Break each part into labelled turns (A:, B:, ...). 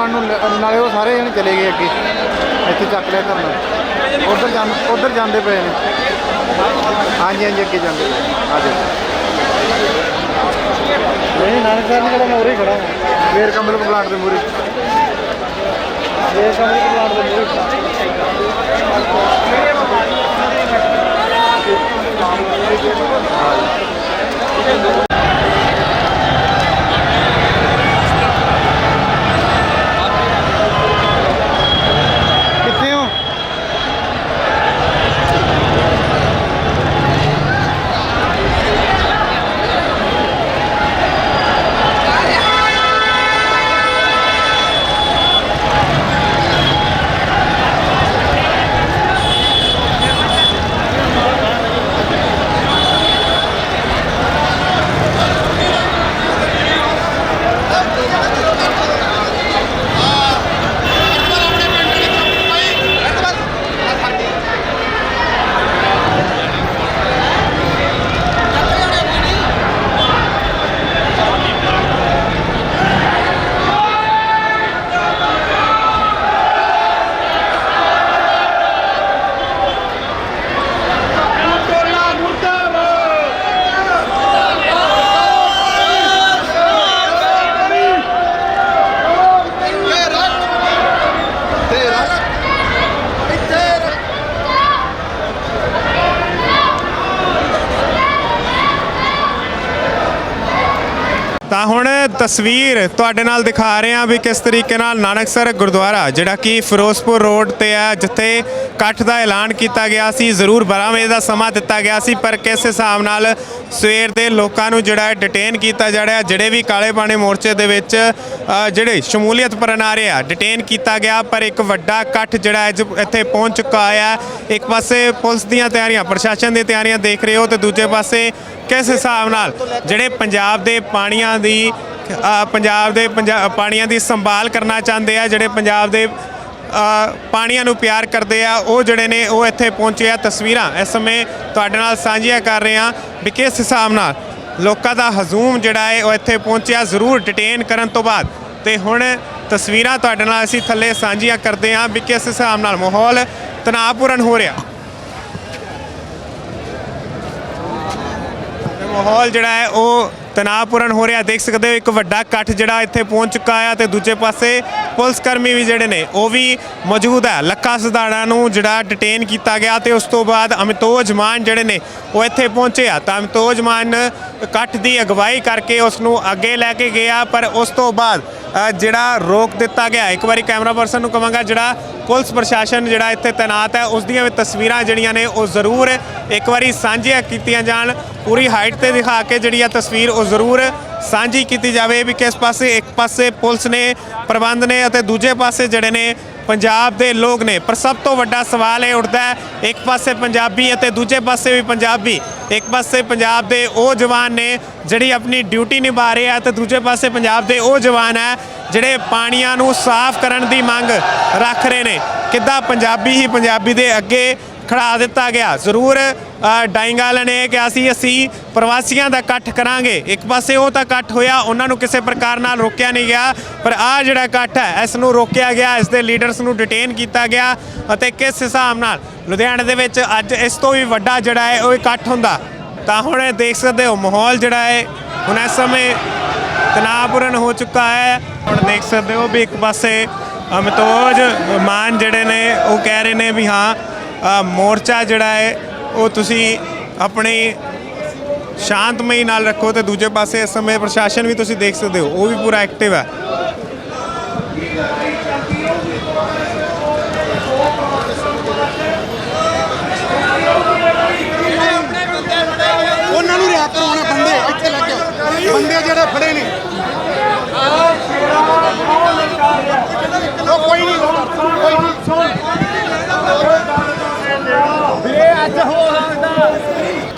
A: ਟੋਜਮਾਨ ਨੂੰ ਲ- ਨਾਲੇ ਉਹ ਸਾਰੇ ਜਣੇ ਚਲੇ ਗਏ ਅੱਗੇ। ਇੱਥੇ ਚੱਕ ਲਿਆ ਧਰਨਾ। ਉਧਰ ਜਾਂ ਉਧਰ ਜਾਂਦੇ ਪਏ ਨੇ। ਹਾਂਜੀ ਹਾਂਜੀ ਅੱਗੇ ਜਾਂਦੇ। ਪਏ ਆ ਜਾਓ। ਨਹੀਂ ਨਾਨਕ ਸਾਹਿਬ ਨੇ ਕਿਹੜਾ ਮੈਂ ਉਰੇ ਖੜਾ ਹਾਂ। ਵੇਰ ਕੰਬਲ ਪਲਾਂਟ ਦੇ ਮੂਰੇ ਵੇਰ ਕੰਬਲ ਪਲਾਂਟ ਦੇ ਮੂਰੇ
B: ਹੁਣ ਤਸਵੀਰ ਤੁਹਾਡੇ ਨਾਲ ਦਿਖਾ ਰਹੇ ਹਾਂ ਵੀ ਕਿਸ ਤਰੀਕੇ ਨਾਲ ਨਾਨਕਸਰ ਗੁਰਦੁਆਰਾ, ਜਿਹੜਾ ਕਿ ਫਿਰੋਜ਼ਪੁਰ ਰੋਡ ਤੇ ਹੈ, ਜਿੱਥੇ ਇਕੱਠ ਦਾ ਐਲਾਨ ਕੀਤਾ ਗਿਆ ਸੀ, ਜ਼ਰੂਰ 12 ਵਜੇ ਦਾ ਸਮਾਂ ਦਿੱਤਾ ਗਿਆ ਸੀ, ਪਰ ਕਿਸ ਹਿਸਾਬ ਨਾਲ ਸਵੇਰ ਦੇ ਲੋਕਾਂ ਨੂੰ ਜਿਹੜਾ ਡਿਟੇਨ ਕੀਤਾ ਜਾ ਰਿਹਾ, ਜਿਹੜੇ ਵੀ ਕਾਲੇ ਪਾਣੀ ਮੋਰਚੇ ਦੇ ਵਿੱਚ ਜਿਹੜੇ ਸ਼ਮੂਲੀਅਤ ਕਰਨ ਆ ਰਹੇ ਆ ਡਿਟੇਨ ਕੀਤਾ ਗਿਆ, ਪਰ ਇੱਕ ਵੱਡਾ ਇਕੱਠ ਜਿਹੜਾ ਅੱਜ ਇੱਥੇ ਪਹੁੰਚ ਚੁੱਕਾ ਆ। ਇੱਕ ਪਾਸੇ ਪੁਲਿਸ ਦੀਆਂ ਤਿਆਰੀਆਂ, ਪ੍ਰਸ਼ਾਸਨ ਦੀਆਂ ਤਿਆਰੀਆਂ ਦੇਖ ਰਹੇ ਹੋ ਤੇ ਦੂਜੇ ਪਾਸੇ ਕਿਸ ਹਿਸਾਬ ਨਾਲ ਜਿਹੜੇ ਪੰਜਾਬ ਦੇ ਪਾਣੀਆਂ ਦੀ ਪੰਜਾਬ ਦੇ ਪੰਜਾ- ਪਾਣੀਆਂ ਦੀ ਸੰਭਾਲ ਕਰਨਾ ਚਾਹੁੰਦੇ ਆ, ਜਿਹੜੇ ਪੰਜਾਬ ਦੇ ਪਾਣੀਆਂ ਨੂੰ ਪਿਆਰ ਕਰਦੇ ਆ, ਉਹ ਜਿਹੜੇ ਨੇ, ਉਹ ਇੱਥੇ ਪਹੁੰਚੇ ਆ ਤਸਵੀਰਾਂ। ਇਸ ਸਮੇਂ ਤੁਹਾਡੇ ਨਾਲ ਸਾਂਝੀਆਂ ਕਰ ਰਹੇ ਆ ਵੀ ਕਿਸ ਹਿਸਾਬ ਨਾਲ। ਲੋਕਾਂ ਦਾ ਹਜ਼ੂਮ ਜਿਹੜਾ ਹੈ, ਉਹ ਇੱਥੇ ਪਹੁੰਚਿਆ, ਜ਼ਰੂਰ ਡਿਟੇਨ ਕਰਨ ਤੋਂ ਬਾਅਦ। ਤੇ ਹੁਣ ਤਸਵੀਰਾਂ ਤੁਹਾਡੇ ਨਾਲ ਅਸੀਂ ਥੱਲੇ ਸਾਂਝੀਆਂ ਕਰਦੇ ਹਾਂ ਵੀ ਕਿਸ ਹਿਸਾਬ ਨਾਲ ਮਾਹੌਲ ਤਣਾਅਪੂਰਨ ਹੋ ਰਿਹਾ। ਮਾਹੌਲ ਜਿਹੜਾ ਹੈ, ਉਹ ਤਣਾਅਪੂਰਨ ਹੋ ਰਿਹਾ। ਦੇਖ ਸਕਦੇ ਹੋ ਇੱਕ ਵੱਡਾ ਇਕੱਠ ਜਿਹੜਾ ਇੱਥੇ ਪਹੁੰਚ ਚੁੱਕਾ ਆ ਤੇ ਦੂਜੇ ਪਾਸੇ ਪੁਲਿਸ ਕਰਮੀ ਵੀ ਜਿਹੜੇ ਨੇ, ਉਹ ਵੀ ਮੌਜੂਦ ਹੈ ਲੱਖਾ ਸਦਾਣਾ ਨੂੰ ਜਿਹੜਾ ਡਿਟੇਨ ਕੀਤਾ ਗਿਆ ਤੇ ਉਸ ਤੋਂ ਬਾਅਦ ਅਮਿਤੋਜ ਮਾਨ ਜਿਹੜੇ ਨੇ, ਉਹ ਇੱਥੇ ਪਹੁੰਚੇ ਆ। ਤਾਂ ਅਮਿਤੋਜ ਮਾਨ ਇਕੱਠ ਦੀ ਅਗਵਾਈ ਕਰਕੇ ਉਸ ਨੂੰ ਅੱਗੇ ਲੈ ਕੇ ਗਿਆ, ਪਰ ਉਸ ਤੋਂ ਬਾਅਦ ਜਿਹੜਾ ਰੋਕ ਦਿੱਤਾ ਗਿਆ। ਇੱਕ ਵਾਰੀ ਕੈਮਰਾ ਪਰਸਨ ਨੂੰ ਕਵਾਂਗਾ, ਜਿਹੜਾ ਪੁਲਿਸ ਪ੍ਰਸ਼ਾਸਨ ਜਿਹੜਾ ਇੱਥੇ ਤਾਇਨਾਤ ਹੈ, ਉਸ ਦੀਆਂ ਵੀ ਤਸਵੀਰਾਂ ਜਿਹੜੀਆਂ ਨੇ, ਉਹ ਜ਼ਰੂਰ ਇੱਕ ਵਾਰੀ ਸਾਂਝੀਆਂ ਕੀਤੀਆਂ ਜਾਣ। ਪੂਰੀ ਹਾਈਟ ਤੇ ਦਿਖਾ ਕੇ ਜਿਹੜੀ ਆ ਤਸਵੀਰ, ਉਹ ਜ਼ਰੂਰ ਸਾਂਝੀ ਕੀਤੀ ਜਾਵੇ ਵੀ ਕਿਸ ਪਾਸੇ ਇੱਕ ਪਾਸੇ ਪੁਲਿਸ ਨੇ, ਪ੍ਰਬੰਧ ਨੇ ਅਤੇ ਦੂਜੇ ਪਾਸੇ ਜਿਹੜੇ ਨੇ ਪੰਜਾਬ ਦੇ ਲੋਕ ਨੇ, ਪਰ ਸਭ ਤੋਂ ਵੱਡਾ ਸਵਾਲ ਇਹ ਉੱਠਦਾ ਹੈ, ਇੱਕ ਪਾਸੇ ਪੰਜਾਬੀ ਅਤੇ ਦੂਜੇ ਪਾਸੇ ਵੀ ਪੰਜਾਬੀ। ਇੱਕ ਪਾਸੇ ਪੰਜਾਬ ਦੇ ਉਹ ਜਵਾਨ ਨੇ ਜਿਹੜੀ ਆਪਣੀ ਡਿਊਟੀ ਨਿਭਾ ਰਹੇ ਆ ਤੇ ਦੂਜੇ ਪਾਸੇ ਪੰਜਾਬ ਦੇ ਉਹ ਜਵਾਨ ਹੈ, ਜਿਹੜੇ ਪਾਣੀਆਂ ਨੂੰ ਸਾਫ਼ ਕਰਨ ਦੀ ਮੰਗ ਰੱਖ ਰਹੇ ਨੇ। ਕਿੱਦਾਂ ਪੰਜਾਬੀ ਹੀ ਪੰਜਾਬੀ ਦੇ ਅੱਗੇ ਖੜਾ ਦਿੱਤਾ ਗਿਆ। ਜ਼ਰੂਰ ਅ, ਨੇ ਕਿਹਾ ਸੀ ਅਸੀਂ ਪ੍ਰਵਾਸੀਆਂ ਦਾ ਇਕੱਠ ਕਰਾਂਗੇ। ਇੱਕ ਪਾਸੇ ਉਹ ਤਾਂ ਇਕੱਠ ਹੋਇਆ ਉਹਨਾਂ ਨੂੰ ਕਿਸੇ ਪ੍ਰਕਾਰ ਨਾਲ ਰੋਕਿਆ ਨਹੀਂ ਗਿਆ ਪਰ ਆ ਜਿਹੜਾ ਇਕੱਠ ਹੈ ਇਸ ਨੂੰ ਰੋਕਿਆ ਗਿਆ ਇਸ ਦੇ ਲੀਡਰਸ ਨੂੰ ਡਿਟੇਨ ਕੀਤਾ ਗਿਆ ਅਤੇ ਕਿਸ ਹਿਸਾਬ ਨਾਲ? ਲੁਧਿਆਣੇ ਦੇ ਵਿੱਚ ਅੱਜ ਇਸ ਤੋਂ ਵੀ ਵੱਡਾ ਜਿਹੜਾ ਹੈ ਉਹ ਇਕੱਠ ਹੁੰਦਾ। ਤਾਂ ਹੁਣ ਇਹ ਦੇਖ ਸਕਦੇ ਹੋ ਮਾਹੌਲ ਜਿਹੜਾ ਹੈ ਹੁਣ ਇਸ ਸਮੇਂ ਤਣਾਅਪੂਰਨ ਹੋ ਚੁੱਕਾ ਹੈ। ਹੁਣ ਦੇਖ ਸਕਦੇ ਹੋ ਵੀ ਇੱਕ ਪਾਸੇ ਅਮਿਤੋਜ ਮਾਨ ਜਿਹੜੇ ਨੇ ਉਹ ਕਹਿ ਰਹੇ ਨੇ ਵੀ ਹਾਂ ਮੋਰਚਾ ਜਿਹੜਾ ਹੈ, ਉਹ ਤੁਸੀਂ ਆਪਣੇ ਸ਼ਾਂਤਮਈ ਨਾਲ ਰੱਖੋ ਤੇ ਦੂਜੇ ਪਾਸੇ ਇਸ ਸਮੇਂ ਪ੍ਰਸ਼ਾਸਨ ਵੀ ਤੁਸੀਂ ਦੇਖ ਸਕਦੇ ਹੋ, ਉਹ ਵੀ ਪੂਰਾ ਐਕਟਿਵ ਹੈ।
C: ਉਹਨਾਂ ਨੂੰ ਰਿਆ ਕਰਾਉਣਾ, ਬੰਦੇ ਇੱਥੇ ਲੱਗੇ ਬੰਦੇ ਜਿਹੜੇ ਫੜੇ ਨੇ। ਕੋਈ ਨਹੀਂ। ਕੋਈ ਨਹੀਂ।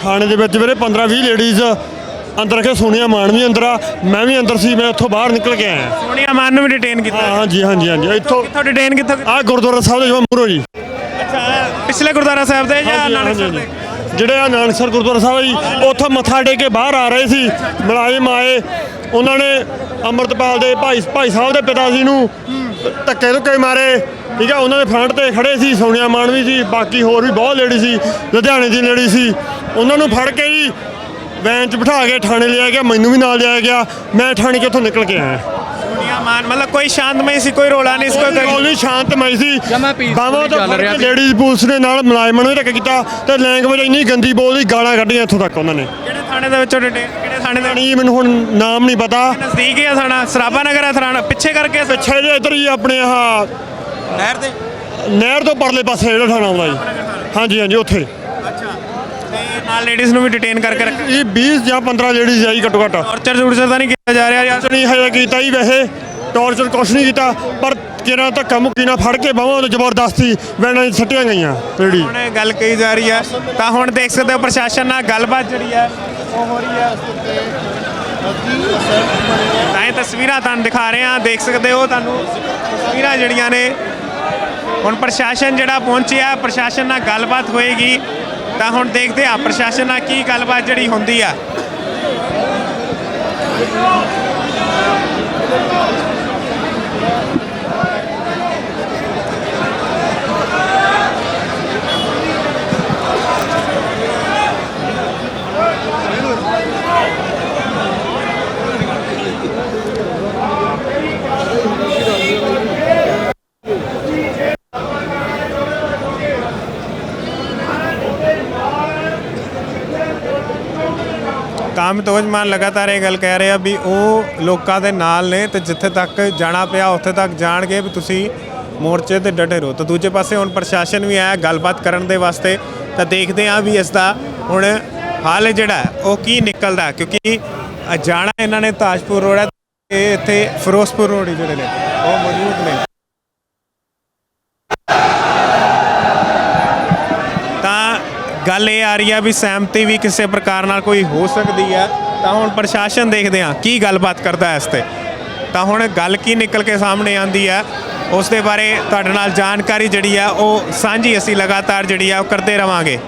D: ਥਾਣੇ ਦੇ ਵਿੱਚ ਵੀਰੇ 15 20 ਲੇਡੀਜ਼ ਅੰਦਰ ਰੱਖੇ ਸੋਨੀਆ ਮਾਨ ਵੀ ਅੰਦਰ ਆ ਮੈਂ ਵੀ ਅੰਦਰ ਸੀ ਮੈਂ ਇੱਥੋਂ ਬਾਹਰ ਨਿਕਲ ਕੇ ਆਇਆ।
B: ਸੋਨੀਆ ਮਾਨ ਨੂੰ ਵੀ ਡਿਟੇਨ ਕੀਤਾ।
D: ਹਾਂ ਹਾਂਜੀ ਹਾਂਜੀ ਹਾਂਜੀ ਇੱਥੋਂ
B: ਕਿੱਥੋਂ ਡਿਟੇਨ ਕਿੱਥੋਂ ਕੀਤਾ?
D: ਆ ਗੁਰਦੁਆਰਾ ਸਾਹਿਬ ਦੇ ਜੋ ਮੂਰੋ ਜੀ।
B: ਅੱਛਾ ਪਿਛਲੇ ਗੁਰਦੁਆਰਾ ਸਾਹਿਬ ਦੇ ਜਾਂ
D: ਹਾਂਜੀ,
B: ਨਾਨਕਸਰ
D: ਹਾਂਜੀ,
B: ਦੇ।
D: ਜਿਹੜੇ ਆ ਨਾਨਕਸਰ ਗੁਰਦੁਆਰਾ ਸਾਹਿਬ ਜੀ ਉੱਥੋਂ ਮੱਥਾ ਟੇਕ ਕੇ ਬਾਹਰ ਆ ਰਹੇ ਸੀ ਮੁਲਾਜ਼ਮ ਆਏ। ਉਹਨਾਂ ਨੇ ਅੰਮ੍ਰਿਤਪਾਲ ਦੇ ਭਾਈ ਭਾਈ ਸਾਹਿਬ ਦੇ ਪਿਤਾ ਜੀ ਨੂੰ ਧੱਕੇ ਧੁੱਕੇ ਮਾਰੇ। ਠੀਕ ਹੈ ਉਹਨਾਂ ਦੇ ਫਰੰਟ ਤੇ ਖੜੇ ਸੀ ਸੋਨੀਆ ਮਾਨਵੀ ਸੀ ਬਾਕੀ ਹੋਰ ਵੀ ਬਹੁਤ ਲੇਡੀ ਸੀ ਲੁਧਿਆਣੇ ਦੀ ਲੇਡੀ ਸੀ। ਉਹਨਾਂ ਨੂੰ ਫੜ ਕੇ ਜੀ ਵੈਨ 'ਚ ਬਿਠਾ ਕੇ ਥਾਣੇ ਲਿਆ ਗਿਆ ਮੈਨੂੰ ਵੀ ਨਾਲ ਲਿਆ ਗਿਆ। ਮੈਂ ਥਾਣੇ 'ਚ ਉੱਥੋਂ ਨਿਕਲ ਕੇ ਆਇਆ?
B: ਸੋਨੀਆ ਮਾਨ ਮਤਲਬ ਕੋਈ ਸ਼ਾਂਤਮਈ ਸੀ ਕੋਈ ਰੋਲਾ ਨਹੀਂ ਸੀ ਕੋਈ
D: ਕੋਈ ਨਹੀਂ ਸ਼ਾਂਤਮਈ ਸੀ। ਬਾਹਾਂ ਤੋਂ ਫੜ ਕੇ। ਲੇਡੀਜ਼ ਪੁਲਿਸ ਨੇ ਨਾਲ ਮੁਲਾਜ਼ਮਾਂ ਨੂੰ ਵੀ ਧੱਕਾ ਕੀਤਾ ਤੇ ਲੈਂਗੁਏਜ ਇੰਨੀ ਗੰਦੀ ਬੋਲਦੀ ਗਾਲਾਂ ਕੱਢੀਆਂ ਇੱਥੋਂ ਤੱਕ ਉਹਨਾਂ ਨੇ।
B: ਥਾਣੇ ਦੇ ਵਿੱਚੋਂ ਡਿਟੇਲ ਕਿਹੜੇ ਥਾਣੇ ਦੇ
D: ਨਹੀਂ ਮੈਨੂੰ ਹੁਣ ਨਾਮ ਨਹੀਂ ਪਤਾ।
B: ਨਜ਼ਦੀਕ ਹੀ ਆ ਥਾਣਾ? ਸਰਾਭਾ ਨਗਰ ਹੈ ਥਾਣਾ? ਪਿੱਛੇ ਕਰਕੇ
D: ਪਿੱਛੇ ਜੇ ਇੱਧਰ ਹੀ ਆਪਣੇ ਆਹ।
B: ਨਹਿਰ ਦੇ?
D: ਨਹਿਰ ਤੋਂ ਪਰਲੇ ਪਾਸੇ ਜਿਹੜਾ ਥਾਣਾ ਆਉਂਦਾ ਜੀ। ਹਾਂਜੀ ਹਾਂਜੀ ਉੱਥੇ।
B: ਅੱਛਾ। ਤੇ ਨਾਲ ਲੇਡੀਜ਼ ਨੂੰ ਵੀ ਡਿਟੇਨ ਕਰਕੇ ਰੱਖਿਆ?
D: ਇਹ 20 ਜਾਂ 15 ਲੇਡੀਜ਼ ਆਈ ਘੱਟੋ ਘੱਟ।
B: ਟੌਰਚਰ ਟੂਰਚਰ ਤਾਂ ਨਹੀਂ ਕੀਤਾ ਜਾ ਰਿਹਾ ਯਾਰ
D: ਨਹੀਂ ਹਜੇ ਕੀਤਾ ਹੀ ਵੈਸੇ। ਟੌਰਚਰ ਕੁਛ ਨਹੀਂ ਕੀਤਾ ਪਰ ਕਿਹਨਾਂ ਧੱਕਾ ਮੁੱਕੀ ਨਾਲ ਫੜ ਕੇ ਬਾਹਾਂ ਤੋਂ ਜ਼ਬਰਦਸਤੀ ਵੈਨਾਂ 'ਚ ਸੱਟੀਆਂ ਗਈਆਂ ਲੇਡੀ
B: ਹੁਣ ਇਹ ਗੱਲ ਕਹੀ ਜਾ ਰਹੀ ਹੈ, ਤਾਂ ਹੁਣ ਦੇਖ ਸਕਦੇ ਹੋ ਪ੍ਰਸ਼ਾਸਨ ਨਾਲ ਗੱਲਬਾਤ ਜਿਹੜੀ ਹੈ, ਉਹ ਹੋ ਰਹੀ ਹੈ। ਤਾਂ ਇਹ ਤਸਵੀਰਾਂ ਤੁਹਾਨੂੰ ਦਿਖਾ ਰਹੇ ਹਾਂ, ਦੇਖ ਸਕਦੇ ਹੋ ਤੁਹਾਨੂੰ ਤਸਵੀਰਾਂ ਜਿਹੜੀਆਂ ਨੇ। ਹੁਣ ਪ੍ਰਸ਼ਾਸਨ ਜਿਹੜਾ ਪਹੁੰਚਿਆ, ਪ੍ਰਸ਼ਾਸਨ ਨਾਲ ਗੱਲਬਾਤ ਹੋਏਗੀ। ਤਾਂ ਹੁਣ ਦੇਖਦੇ ਆ ਪ੍ਰਸ਼ਾਸਨ ਨਾਲ ਕੀ ਗੱਲਬਾਤ ਜਿਹੜੀ ਹੁੰਦੀ ਆ। ਕਾਮਤੋਜ ਮਾਨ ਲਗਾਤਾਰ ਇਹ ਗੱਲ ਕਹਿ ਰਿਹਾ ਵੀ ਉਹ ਲੋਕਾਂ ਦੇ ਨਾਲ ਨੇ ਤੇ ਜਿੱਥੇ ਤੱਕ ਜਾਣਾ ਪਿਆ, ਉੱਥੇ ਤੱਕ ਜਾਣਗੇ ਵੀ ਤੁਸੀਂ ਮੋਰਚੇ ਤੇ ਡਟੇ ਰਹੋ। ਤਾਂ ਦੂਜੇ ਪਾਸੇ ਹੁਣ ਪ੍ਰਸ਼ਾਸਨ ਵੀ ਆਇਆ ਗੱਲਬਾਤ ਕਰਨ ਦੇ ਵਾਸਤੇ, ਤਾਂ ਦੇਖਦੇ ਆ ਵੀ ਇਸ ਦਾ ਹੁਣ ਹਾਲ ਜਿਹੜਾ ਉਹ ਕੀ ਨਿਕਲਦਾ ਕਿਉਂਕਿ ਜਾਣਾ ਇਹਨਾਂ ਨੇ ਤਾਜਪੁਰ ਰੋਡ ਹੈ ਤੇ ਇੱਥੇ ਫਿਰੋਜ਼ਪੁਰ ਰੋਡ ਜਿਹੜੇ ਨੇ, ਉਹ ਮੌਜੂਦ ਨੇ ਤਾਂ ਗੱਲ ਇਹ ਆ ਰਹੀ ਹੈ ਵੀ ਸਹਿਮਤੀ ਵੀ ਕਿਸੇ ਪ੍ਰਕਾਰ ਨਾਲ ਕੋਈ ਹੋ ਸਕਦੀ ਹੈ ਤਾਂ ਹੁਣ ਪ੍ਰਸ਼ਾਸਨ ਦੇਖਦੇ ਆ ਕੀ ਗੱਲਬਾਤ ਕਰਦਾ ਇਸ ਤੇ। ਤਾਂ ਹੁਣ ਗੱਲ ਕੀ ਨਿਕਲ ਕੇ ਸਾਹਮਣੇ ਆਂਦੀ ਹੈ ਉਸ ਦੇ ਬਾਰੇ ਤੁਹਾਡੇ ਨਾਲ ਜਾਣਕਾਰੀ ਜਿਹੜੀ ਆ, ਉਹ ਸਾਂਝੀ ਅਸੀਂ ਲਗਾਤਾਰ ਜਿਹੜੀ ਆ, ਉਹ ਕਰਦੇ ਰਵਾਂਗੇ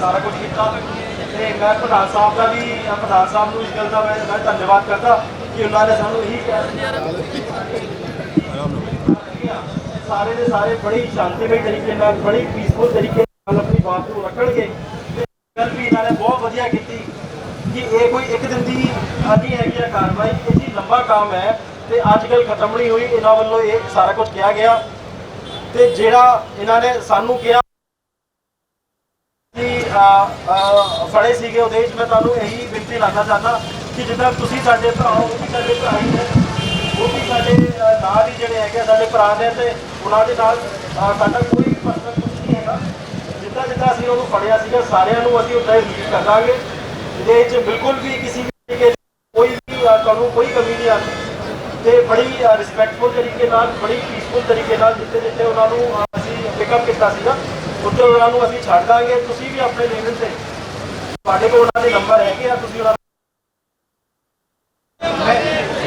E: ਸਾਰਾ ਕੁਝ ਕੀਤਾ ਤੇ ਮੈਂ ਪ੍ਰਧਾਨ ਸਾਹਿਬ ਦਾ ਵੀ ਪ੍ਰਧਾਨ ਸਾਹਿਬ ਨੂੰ ਇਸ ਗੱਲ ਦਾ ਮੈਂ ਧੰਨਵਾਦ ਕਰਦਾ ਕਿ ਉਹਨਾਂ ਨੇ ਸਾਨੂੰ ਇਹੀ ਸਾਰੇ ਦੇ ਸਾਰੇ ਬੜੀ ਸ਼ਾਂਤੀਮਈ ਤਰੀਕੇ ਨਾਲ, ਬੜੀ ਪੀਸਫੁਲ ਤਰੀਕੇ ਨਾਲ ਆਪਣੀ ਬਾਤ ਨੂੰ ਰੱਖਣਗੇ। ਤੇ ਗੱਲ ਵੀ ਇਹਨਾਂ ਨੇ ਬਹੁਤ ਵਧੀਆ ਕੀਤੀ ਕਿ ਇਹ ਕੋਈ ਇੱਕ ਦਿਨ ਦੀ ਆਦੀ ਹੈਗੀ ਆ ਕਾਰਵਾਈ, ਇਹ ਜੀ ਲੰਬਾ ਕੰਮ ਹੈ ਤੇ ਅੱਜ ਕੱਲ ਖਤਮ ਨਹੀਂ ਹੋਈ। ਇਹਨਾਂ ਵੱਲੋਂ ਇਹ ਸਾਰਾ ਕੁਝ ਕਿਹਾ ਗਿਆ। ਤੇ ਜਿਹੜਾ ਇਹਨਾਂ ਨੇ ਸਾਨੂੰ ਕਿਹਾ ਫੜੇ ਸੀਗੇ ਉਹਦੇ ਵਿੱਚ। ਮੈਂ ਤੁਹਾਨੂੰ ਇਹੀ ਬੇਨਤੀ ਲਾਣਾ ਚਾਹੁੰਦਾ ਕਿ ਜਿੱਦਾਂ ਤੁਸੀਂ ਸਾਡੇ ਭਰਾ ਹੋ ਵੀ ਸਾਡੇ ਭਰਾ ਹੀ ਨੇ। ਉਹ ਵੀ ਸਾਡੇ ਨਾਲ ਹੀ ਜਿਹੜੇ ਹੈਗੇ ਸਾਡੇ ਭਰਾ ਨੇ ਤੇ ਉਹਨਾਂ ਦੇ ਨਾਲ ਸਾਡਾ ਕੋਈ ਪਰਸਨਲ ਕੁਝ ਨਹੀਂ ਹੈਗਾ। ਜਿੱਦਾਂ ਜਿੱਦਾਂ ਅਸੀਂ ਉਹਨੂੰ ਫੜਿਆ ਸੀਗਾ, ਸਾਰਿਆਂ ਨੂੰ ਅਸੀਂ ਉੱਦਾਂ ਹੀ ਰਿਲੀਜ਼ ਕਰ ਇਹਦੇ ਵਿੱਚ ਬਿਲਕੁਲ ਵੀ ਕਿਸੇ ਵੀ ਕੋਈ ਵੀ ਤੁਹਾਨੂੰ ਕੋਈ ਕਮੀ ਨਹੀਂ ਆਉਂਦੀ। ਤੇ ਬੜੀ ਰਿਸਪੈਕਟਫੁਲ ਤਰੀਕੇ ਨਾਲ, ਬੜੀ ਪੀਸਫੁਲ ਤਰੀਕੇ ਨਾਲ ਜਿੱਥੇ ਜਿੱਥੇ ਉਹਨਾਂ ਨੂੰ ਅਸੀਂ ਪਿਕਅਪ ਕੀਤਾ ਸੀਗਾ। ਉੱਥੇ ਉਹਨਾਂ ਨੂੰ ਅਸੀਂ ਛੱਡ ਦਾਂਗੇ, ਤੁਸੀਂ ਵੀ ਆਪਣੇ ਲੈਵਲ ਤੇ। ਤੁਹਾਡੇ ਕੋਲ ਉਹਨਾਂ ਦੇ ਨੰਬਰ ਹੈਗੇ ਆ, ਤੁਸੀਂ ਉਹਨਾਂ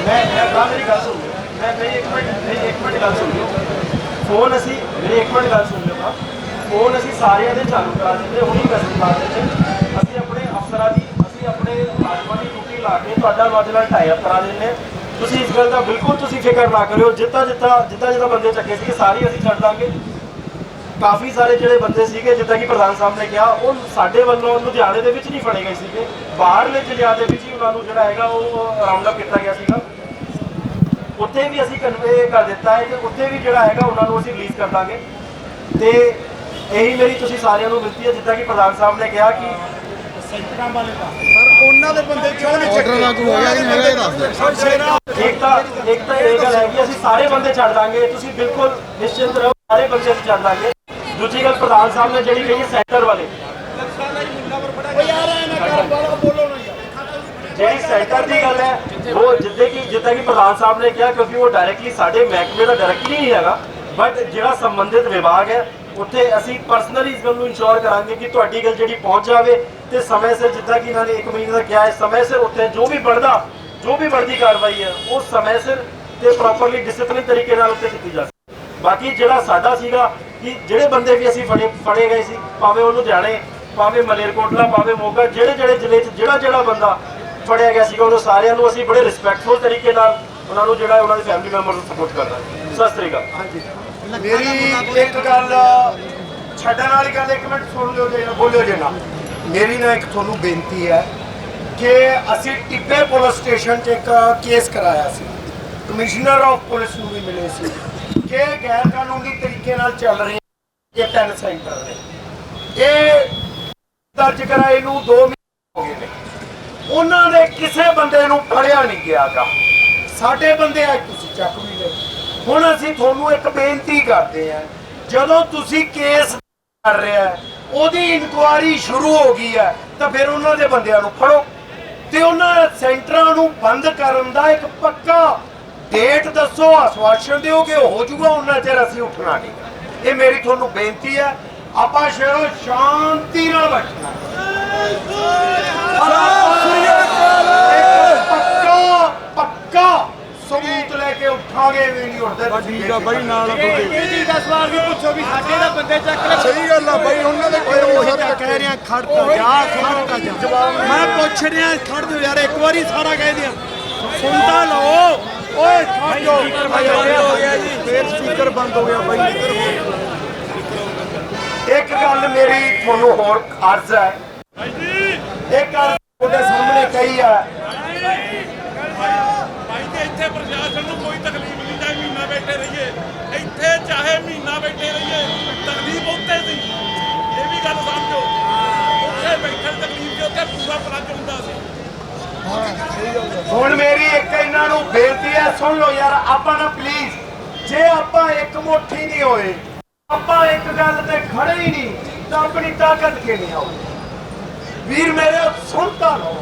E: ਮੈਂ ਮੈਂ ਮੈਂ ਮੇਰੀ ਗੱਲ ਸੁਣ ਮੈਂ ਮੇਰੀ ਇੱਕ ਮਿੰਟ ਮੇਰੀ ਇੱਕ ਮਿੰਟ ਗੱਲ ਸੁਣ ਫੋਨ ਅਸੀਂ ਮੇਰੀ ਇੱਕ ਮਿੰਟ ਗੱਲ ਸੁਣ ਲਿਓ ਫੋਨ ਅਸੀਂ ਸਾਰਿਆਂ ਦੇ ਚਾਲੂ ਕਰਾ ਦਿੰਦੇ ਹੁਣੀ ਮੈਸੇਜ ਮਾਰ ਦਿੰਦੇ ਅਸੀਂ ਆਪਣੇ ਅਫਸਰਾਂ ਦੀ ਅਸੀਂ ਆਪਣੇ ਮੁਲਾਜ਼ਮਾਂ ਦੀ ਡਿਊਟੀ ਲਾ ਕੇ ਤੁਹਾਡਾ ਤੁਹਾਡੇ ਨਾਲ ਟਾਈ ਅਪ ਕਰਾ ਦਿੰਦੇ ਤੁਸੀਂ ਇਸ ਗੱਲ ਦਾ ਬਿਲਕੁਲ ਤੁਸੀਂ ਫਿਕਰ ਨਾ ਕਰਿਓ। ਜਿੱਦਾਂ ਜਿੱਦਾਂ ਜਿੱਦਾਂ ਜਿੱਦਾਂ ਬੰਦੇ ਚੱਕੇ ਸੀਗੇ, ਸਾਰੇ ਅਸੀਂ ਛੱਡ ਦਾਂਗੇ। ਕਾਫੀ ਸਾਰੇ ਜਿਹੜੇ ਬੰਦੇ ਸੀਗੇ ਜਿੱਦਾਂ ਕਿ ਪ੍ਰਧਾਨ ਸਾਹਿਬ ਨੇ ਕਿਹਾ ਉਹ ਸਾਡੇ ਵੱਲੋਂ ਲੁਧਿਆਣੇ ਦੇ ਵਿੱਚ ਨਹੀਂ ਫੜੇ ਗਏ ਸੀਗੇ। ਬਾਹਰਲੇ ਜ਼ਿਲ੍ਹਿਆਂ ਦੇ ਵਿੱਚ ਹੀ ਉਹਨਾਂ ਨੂੰ ਜਿਹੜਾ ਹੈਗਾ ਉਹ ਰਾਉਂਡ ਅਪ ਕੀਤਾ ਗਿਆ ਸੀਗਾ। ਉੱਥੇ ਵੀ ਅਸੀਂ ਕਨਵੇ ਕਰ ਦਿੱਤਾ ਹੈ ਕਿ ਉੱਥੇ ਵੀ ਜਿਹੜਾ ਹੈਗਾ ਉਹਨਾਂ ਨੂੰ ਅਸੀਂ ਰਿਲੀਜ਼ ਕਰ ਦਾਂਗੇ। ਤੇ ਇਹੀ ਮੇਰੀ ਤੁਸੀਂ ਸਾਰਿਆਂ ਨੂੰ ਬੇਨਤੀ ਹੈ ਜਿੱਦਾਂ ਕਿ ਪ੍ਰਧਾਨ ਸਾਹਿਬ ਨੇ ਕਿਹਾ ਕਿ
C: ਉਹਨਾਂ ਦੇ ਬੰਦੇ ਕਿਉਂ ਨਹੀਂ
A: ਆਰਡਰ ਲਾਗੂ ਹੋ ਗਿਆ ਕਿ ਇਹ ਦੱਸ ਦਿਓ?
E: ਇੱਕ ਤਾਂ ਇੱਕ ਤਾਂ ਇਹ ਗੱਲ ਹੈ ਕਿ ਅਸੀਂ ਸਾਰੇ ਬੰਦੇ ਛੱਡ ਦਾਂਗੇ। ਤੁਸੀਂ ਬਿਲਕੁਲ ਨਿਸ਼ਚਿੰਤ ਰਹੋ ਸਾਰੇ ਬੰਦੇ ਅਸੀਂ ਛੱਡ ਦਾਂਗੇ। ਦੂਜੀ ਗੱਲ ਪ੍ਰਧਾਨ ਸਾਹਿਬ ਨੇ ਜਿਹੜੀ ਕਹੀ ਸੈਂਟਰ ਵਾਲੇ। ਜਿਹੜੀ ਸੈਂਟਰ ਦੀ ਗੱਲ ਹੈ ਉਹ ਜਿੱਦੇ ਕਿ ਜਿੱਦਾਂ ਕਿ ਪ੍ਰਧਾਨ ਸਾਹਿਬ ਨੇ ਕਿਹਾ ਕਿਉਂਕਿ ਉਹ ਡਾਇਰੈਕਟਲੀ ਸਾਡੇ ਮਹਿਕਮੇ ਦਾ ਡਾਇਰੈਕਟਲੀ ਨਹੀਂ ਹੈਗਾ ਬਟ ਜਿਹੜਾ ਸੰਬੰਧਿਤ ਵਿਭਾਗ ਹੈ ਉੱਥੇ ਅਸੀਂ ਪਰਸਨਲੀ ਇਸ ਗੱਲ ਨੂੰ ਇਨਸ਼ੋਰ ਕਰਾਂਗੇ ਕਿ ਤੁਹਾਡੀ ਗੱਲ ਜਿਹੜੀ ਪਹੁੰਚ ਜਾਵੇ ਤੇ ਸਮੇਂ ਸਿਰ ਜਿੱਦਾਂ ਕਿ ਇਹਨਾਂ ਨੇ 1 ਮਹੀਨੇ ਦਾ ਕਿਹਾ ਹੈ ਸਮੇਂ ਸਿਰ ਉੱਥੇ ਜੋ ਵੀ ਬਣਦਾ ਜੋ ਵੀ ਬਣਦੀ ਕਾਰਵਾਈ ਹੈ ਉਹ ਸਮੇਂ ਸਿਰ ਤੇ ਪ੍ਰੋਪਰਲੀ ਡਿਸਪਲਿਨ ਤਰੀਕੇ ਨਾਲ ਉੱਤੇ ਕੀਤੀ ਜਾ ਬਾਕੀ ਜਿਹੜਾ ਸਾਡਾ ਸੀਗਾ ਕਿ ਜਿਹੜੇ ਬੰਦੇ ਵੀ ਅਸੀਂ ਫੜੇ ਫੜੇ ਗਏ ਸੀ ਭਾਵੇਂ ਉਹ ਲੁਧਿਆਣੇ ਭਾਵੇਂ ਮਲੇਰਕੋਟਲਾ ਭਾਵੇਂ ਮੋਗਾ ਜਿਹੜੇ ਜਿਹੜੇ ਜ਼ਿਲ੍ਹੇ 'ਚ ਜਿਹੜਾ ਜਿਹੜਾ ਬੰਦਾ ਫੜਿਆ ਗਿਆ ਸੀਗਾ ਉਹਨੂੰ ਸਾਰਿਆਂ ਨੂੰ ਅਸੀਂ ਬੜੇ ਰਿਸਪੈਕਟਫੁਲ ਤਰੀਕੇ ਨਾਲ ਉਹਨਾਂ ਨੂੰ ਜਿਹੜਾ ਉਹਨਾਂ ਦੇ ਫੈਮਿਲੀ ਮੈਂਬਰ ਨੂੰ ਸਪੋਰਟ ਕਰਦਾ ਸਤਿ ਸ੍ਰੀ ਅਕਾਲ।
F: ਮੇਰੀ ਇੱਕ ਗੱਲ ਛੱਡਣ ਵਾਲੀ ਗੱਲ ਇੱਕ ਮਿੰਟ ਸੁਣ ਲਿਓ ਜੇ ਬੋਲਿਓ ਜੇ ਨਾ। ਮੇਰੀ ਨਾ ਇੱਕ ਤੁਹਾਨੂੰ ਬੇਨਤੀ ਹੈ ਕਿ ਅਸੀਂ ਟਿੱਬੇ ਪੁਲਿਸ ਸਟੇਸ਼ਨ 'ਚ ਇੱਕ ਕੇਸ ਕਰਾਇਆ ਸੀ। ਕਮਿਸ਼ਨਰ ਆਫ ਪੁਲਿਸ ਨੂੰ ਵੀ ਮਿਲੇ ਸੀ। ਕਿ ਗੈਰ ਕਾਨੂੰਨੀ ਤਰੀਕੇ ਨਾਲ ਚੱਲ ਰਹੇ ਇਹ ਤਿੰਨ ਸੈਂਟਰ ਨੇ ਇਹ ਦਰਜ ਕਰਾਏ ਨੂੰ 2 ਮਹੀਨੇ ਹੋ ਗਏ ਨੇ। ਉਹਨਾਂ ਦੇ ਕਿਸੇ ਬੰਦੇ ਨੂੰ ਫੜਿਆ ਨਹੀਂ ਗਿਆਗਾ ਸਾਡੇ ਬੰਦੇ ਅੱਜ ਤੁਸੀਂ ਚੱਕ ਵੀ ਲਏ ਹੁਣ ਅਸੀਂ ਤੁਹਾਨੂੰ ਇੱਕ ਬੇਨਤੀ ਕਰਦੇ ਹਾਂ ਜਦੋਂ ਤੁਸੀਂ ਕੇਸ ਕਰ ਰਿਹਾ, ਉਹਦੀ ਇਨਕੁਆਰੀ ਸ਼ੁਰੂ ਹੋ ਗਈ ਹੈ ਤਾਂ ਫਿਰ ਉਹਨਾਂ ਦੇ ਬੰਦਿਆਂ ਨੂੰ ਫੜੋ। ਤੇ ਉਹਨਾਂ ਸੈਂਟਰਾਂ ਨੂੰ ਬੰਦ ਕਰਨ ਦਾ ਇੱਕ ਪੱਕਾ ਡੇਟ ਦੱਸੋ ਆਸ਼ਵਾਸਨ ਦਿਓ ਕਿ ਹੋ ਜਾਊਗਾ ਉਹਨਾਂ ਚਿਰ ਅਸੀਂ ਉੱਠਣਾ ਨਹੀਂ। ਇਹ ਮੇਰੀ ਤੁਹਾਨੂੰ ਬੇਨਤੀ ਹੈ ਆਪਾਂ ਸ਼ੇਰੋ ਸ਼ਾਂਤੀ ਨਾਲ ਬੈਠਣਾ। ਇੱਕ ਪੱਕਾ ਪੱਕਾ ਸਬੂਤ ਲੈ ਕੇ ਉੱਠਾਂਗੇ ਵੀ ਨਹੀਂ ਉੱਠਦੇ ਠੀਕ ਆ ਬਾਈ ਨਾਲ
C: ਇਹਦੀ ਦਾ ਸਵਾਲ ਵੀ ਪੁੱਛੋ ਵੀ ਸਾਡੇ ਦਾ ਬੰਦੇ ਚੱਕ ਲੈ
A: ਸਹੀ ਗੱਲ ਆ ਬਾਈ ਉਹਨਾਂ ਦੇ ਕੋਈ
C: ਉਹੀ ਤਾਂ ਕਹਿ ਰਿਹਾ ਖੜ ਤਾਂ ਜਾ ਖੜ ਤਾਂ ਜਾ। ਮੈਂ ਪੁੱਛ ਰਿਹਾ ਖੜ ਦਿਓ ਯਾਰ ਇੱਕ ਵਾਰੀ ਸਾਰਾ ਕਹਿ ਦਿਆਂ। ਸੁਣਦਾ ਲਓ। ਓਏ ਖੜ ਫੇਰ ਸਪੀਕਰ ਬੰਦ ਹੋ ਗਿਆ ਬਾਈ।
F: ਇੱਕ ਗੱਲ ਮੇਰੀ ਤੁਹਾਨੂੰ ਹੋਰ ਅਰਜ਼ ਹੈ। ਇੱਕ ਗੱਲ ਤੁਹਾਡੇ ਸਾਹਮਣੇ ਕਹੀ ਹੈ।
G: ਭਾਈ ਤੇ ਇੱਥੇ ਪ੍ਰਸ਼ਾਸਨ ਨੂੰ ਕੋਈ ਤਕਲੀਫ ਨਹੀਂ, ਚਾਹੇ ਮਹੀਨਾ ਬੈਠੇ ਰਹੀਏ। ਇੱਥੇ ਚਾਹੇ ਮਹੀਨਾ ਬੈਠੇ ਰਹੀਏ, ਤਕਲੀਫ ਉੱਤੇ ਸੀ ਇਹ ਵੀ ਗੱਲ ਸਮਝੋ। ਉੱਥੇ ਬੈਠਣ ਤਕਲੀਫ ਦੇ ਉੱਤੇ ਪੂਰਾ ਪਰਜ ਹੁੰਦਾ
F: ਹੁਣ ਮੇਰੀ ਇੱਕ ਇਹਨਾਂ ਨੂੰ ਬੇਨਤੀ ਹੈ, ਸੁਣ ਲਓ ਯਾਰ, ਆਪਾਂ ਨਾ ਪਲੀਜ਼ ਜੇ ਆਪਾਂ ਇੱਕ ਮੁੱਠੀ ਨਹੀਂ ਹੋਏ, ਆਪਾਂ ਇੱਕ ਗੱਲ ਤੇ ਖੜੇ ਹੀ ਨਹੀਂ, ਤਾਂ ਆਪਣੀ ਤਾਕਤ ਕਿਵੇਂ ਆਉ ਵੀਰ, ਮੇਰੇ ਸੁਣਤਾ ਲਓ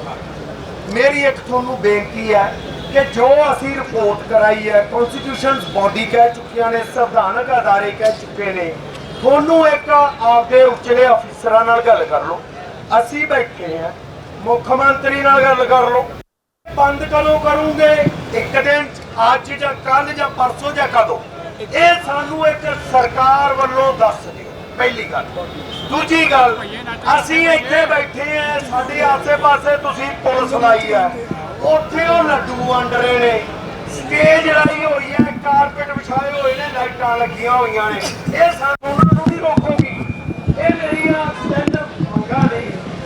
F: ਮੇਰੀ ਇੱਕ ਤੁਹਾਨੂੰ ਬੇਨਤੀ ਹੈ ਕਿ ਜੋ ਅਸੀਂ ਰਿਪੋਰਟ ਕਰਾਈ ਹੈ ਕਨਸਟੀਟਿਊਸ਼ਨਸ ਬਾਡੀ ਕਹਿ ਚੁੱਕੀਆਂ ਨੇ, ਸੰਵਿਧਾਨਕ ਅਦਾਰੇ ਕਹਿ ਚੁੱਕੇ ਨੇ, ਤੁਹਾਨੂੰ ਇੱਕ ਆਪਦੇ ਉਚਲੇ ਅਫੀਸਰਾਂ ਨਾਲ ਗੱਲ ਕਰ ਲਓ। ਅਸੀਂ ਬੈਠੇ ਹਾਂ ਮੁੱਖ ਮੰਤਰੀ ਨਾਲ ਗੱਲ ਕਰ ਲਓ। ਬੰਦ ਕਦੋਂ ਕਰੂੰਗੇ? ਇੱਕ ਦਿਨ ਅੱਜ ਜਾਂ ਕੱਲ ਜਾਂ ਪਰਸੋਂ ਜਾਂ ਕਦੋਂ? ਇਹ ਸਾਨੂੰ ਇੱਕ ਸਰਕਾਰ ਵੱਲੋਂ ਦੱਸ ਦਿਓ। ਪਹਿਲੀ ਗੱਲ। ਦੂਜੀ ਗੱਲ, ਅਸੀਂ ਇੱਥੇ ਬੈਠੇ ਆ, ਸਾਡੇ ਆਸੇ-ਪਾਸੇ ਤੁਸੀਂ ਪੁਲਿਸ ਲਾਈ ਆ। ਉੱਥੇ ਉਹ ਲੱਡੂ ਵੰਡ ਰਹੇ ਨੇ। ਸਟੇਜ ਲਾਈ ਹੋਈ ਹੈ ਕਾਰਪੇਟ ਵਿਛਾਏ ਹੋਏ ਨੇ, ਲਾਈਟਾਂ ਲੱਗੀਆਂ ਹੋਈਆਂ ਨੇ। ਇਹ ਸਾਨੂੰ ਉਹਨਾਂ ਨੂੰ ਨਹੀਂ ਰੋਕੋਗੇ ਇਹ ਮੇਰੀਆਂ ਤਿੰਨ ਮੰਗਾਂ ਨੇ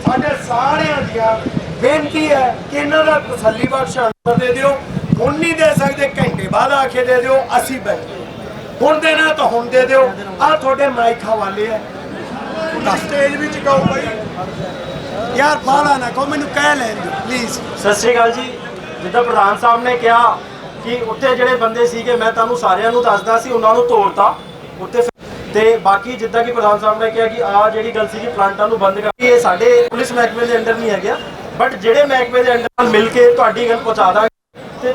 F: ਸਾਡੇ ਸਾਰਿਆਂ ਦੀਆਂ ਬੇਨਤੀ ਹੈ ਕਿ ਇਹਨਾਂ ਦਾ ਤਸੱਲੀ ਬਖਸ਼ answer ਦੇ ਦਿਓ। ਹੁਣ ਨਹੀਂ ਦੇ ਸਕਦੇ ਘੰਟੇ ਬਾਅਦ ਆ ਕੇ ਦੇ ਦਿਓ ਅਸੀਂ ਬੈਠੇ ਹੁਣ ਦੇਣਾ ਤਾਂ ਹੁਣ ਦੇ ਦਿਓ। ਆ ਤੁਹਾਡੇ ਮਾਈਕ ਹਵਾਲੇ ਹੈ।
C: ਸਟੇਜ ਵਿੱਚ ਕਹੋ ਬਾਈ। ਯਾਰ ਬਾਲਾ ਨਾ ਕਹੋ ਮੈਨੂੰ ਕਹਿ ਲੈਣ ਦਿਓ ਪਲੀਜ਼
E: ਸਤਿ ਸ਼੍ਰੀ ਅਕਾਲ ਜੀ। ਜਿੱਦਾਂ ਪ੍ਰਧਾਨ ਸਾਹਿਬ ਨੇ ਕਿਹਾ ਕਿ ਉੱਥੇ ਜਿਹੜੇ ਬੰਦੇ ਸੀਗੇ ਮੈਂ ਤੁਹਾਨੂੰ ਸਾਰਿਆਂ ਨੂੰ ਦੱਸਦਾ ਸੀ ਉਹਨਾਂ ਨੂੰ ਤੋੜਤਾ। ਉੱਥੇ ਤੇ ਬਾਕੀ ਜਿੱਦਾਂ ਕਿ ਪ੍ਰਧਾਨ ਸਾਹਿਬ ਨੇ ਕਿਹਾ ਕਿ ਆ ਜਿਹੜੀ ਗੱਲ ਸੀਗੀ ਪਲਾਂਟਾਂ ਨੂੰ ਬੰਦ ਕਰਕੇ ਇਹ ਸਾਡੇ ਪੁਲਿਸ ਮਹਿਕਮੇ ਦੇ ਅੰਡਰ ਨਹੀਂ ਹੈਗਾ ਬਟ ਜਿਹੜੇ ਮਹਿਕਮੇ ਦੇ ਅੰਡਰ ਨਾਲ ਮਿਲ ਕੇ ਤੁਹਾਡੀ ਗੱਲ ਪਹੁੰਚਾ ਦਾਂਗੇ। ਤੇ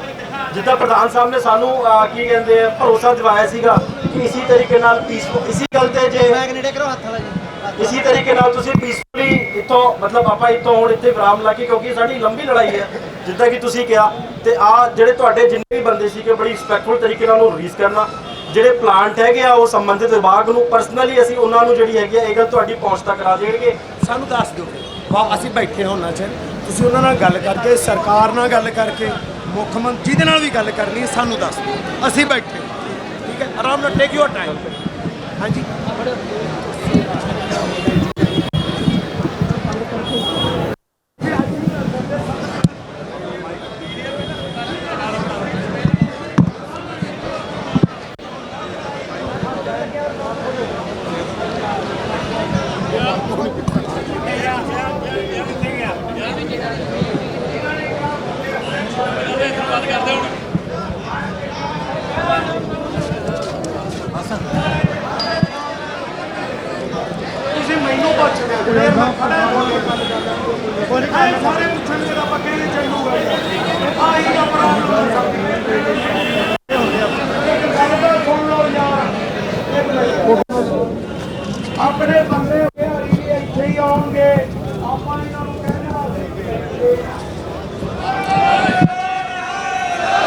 E: ਜਿੱਦਾਂ ਪ੍ਰਧਾਨ ਸਾਹਿਬ ਨੇ ਸਾਨੂੰ ਕੀ ਕਹਿੰਦੇ ਆ ਭਰੋਸਾ ਦਿਵਾਇਆ ਸੀਗਾ ਕਿ ਇਸੇ ਤਰੀਕੇ ਨਾਲ ਪੀਸਫੁਲ ਇਸੇ ਗੱਲ ਤੇ ਜੇ
C: ਨੇੜੇ ਕਰੋ ਹੱਥ ਵਾਲਾ ਜੀ।
E: ਇਸੇ ਤਰੀਕੇ ਨਾਲ ਤੁਸੀਂ ਪੀਸਫੁਲੀ ਇੱਥੋਂ ਮਤਲਬ ਆਪਾਂ ਇੱਥੋਂ ਹੁਣ ਇੱਥੇ ਵਿਰਾਮ ਲਾ ਕੇ ਕਿਉਂਕਿ ਸਾਡੀ ਲੰਬੀ ਲੜਾਈ ਹੈ ਜਿੱਦਾਂ ਕਿ ਤੁਸੀਂ ਕਿਹਾ ਤੇ ਆ ਜਿਹੜੇ ਤੁਹਾਡੇ ਜਿੰਨੇ ਵੀ ਬੰਦੇ ਸੀਗੇ ਬੜੀ ਰਿਸਪੈਕਟਫੁਲ ਤਰੀਕੇ ਨਾਲ ਉਹ ਰਿਲੀਜ਼ ਕਰਨਾ। ਜਿਹੜੇ ਪਲਾਂਟ ਹੈਗੇ ਆ, ਉਹ ਸੰਬੰਧਿਤ ਵਿਭਾਗ ਨੂੰ ਪਰਸਨਲੀ ਅਸੀਂ ਉਹਨਾਂ ਨੂੰ ਜਿਹੜੀ ਹੈਗੀ ਆ, ਇਹ ਗੱਲ ਤੁਹਾਡੀ ਪਹੁੰਚ ਤੱਕ ਕਰਾ ਦੇਣਗੇ।
F: ਸਾਨੂੰ ਦੱਸ ਦਿਓ ਵਾ ਅਸੀਂ ਬੈਠੇ ਹੋਣਾ ਚ ਤੁਸੀਂ ਉਹਨਾਂ ਨਾਲ ਗੱਲ ਕਰਕੇ, ਸਰਕਾਰ ਨਾਲ ਗੱਲ ਕਰਕੇ, ਮੁੱਖ ਮੰਤਰੀ ਜਿਹਦੇ ਨਾਲ ਵੀ ਗੱਲ ਕਰਨੀ ਸਾਨੂੰ ਦੱਸ ਦਿਓ। ਅਸੀਂ ਬੈਠੇ ਠੀਕ ਹੈ? ਆਰਾਮ ਨਾਲ ਟੇਕ ਯੋਰ ਟਾਈਮ ਹਾਂਜੀ ਇਹ ਸਾਰੇ ਪੁੱਛਣਗੇ ਤਾਂ ਪੱਕੇ ਨਹੀਂ ਚੱਲੂਗਾ ਆਹੀ ਦਾ ਪ੍ਰੋਬਲਮ ਸੁਣ ਲਓ ਯਾਰ ਇੱਕ ਮਿੰਟ। ਆਪਣੇ ਬੰਦੇ ਹਰੀ ਵੀ ਇੱਥੇ ਹੀ ਆਉਣਗੇ ਆਪਾਂ ਇਹਨਾਂ ਨੂੰ ਕਹਿਣਾ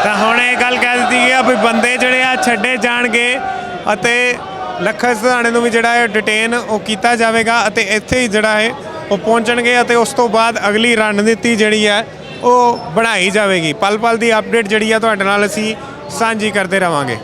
B: ਤਾਂ ਹੁਣ ਇਹ ਗੱਲ ਕਹਿ ਦਿੱਤੀ ਗਈ ਆ ਵੀ ਬੰਦੇ ਜਿਹੜੇ ਆ ਛੱਡੇ ਜਾਣਗੇ ਅਤੇ ਲੱਖਾ ਸਿਧਾਣੇ ਨੂੰ ਵੀ ਜਿਹੜਾ ਹੈ ਡਿਟੇਨ ਉਹ ਕੀਤਾ ਜਾਵੇਗਾ ਅਤੇ ਇੱਥੇ ਹੀ ਜਿਹੜਾ ਹੈ ਉਹ ਪਹੁੰਚਣਗੇ ਅਤੇ ਉਸ ਤੋਂ ਬਾਅਦ ਅਗਲੀ ਰਣਨੀਤੀ ਜਿਹੜੀ ਹੈ ਉਹ ਬਣਾਈ ਜਾਵੇਗੀ। ਪਲ ਪਲ ਦੀ ਅਪਡੇਟ ਜਿਹੜੀ ਆ ਤੁਹਾਡੇ ਨਾਲ ਅਸੀਂ ਸਾਂਝੀ ਕਰਦੇ ਰਵਾਂਗੇ।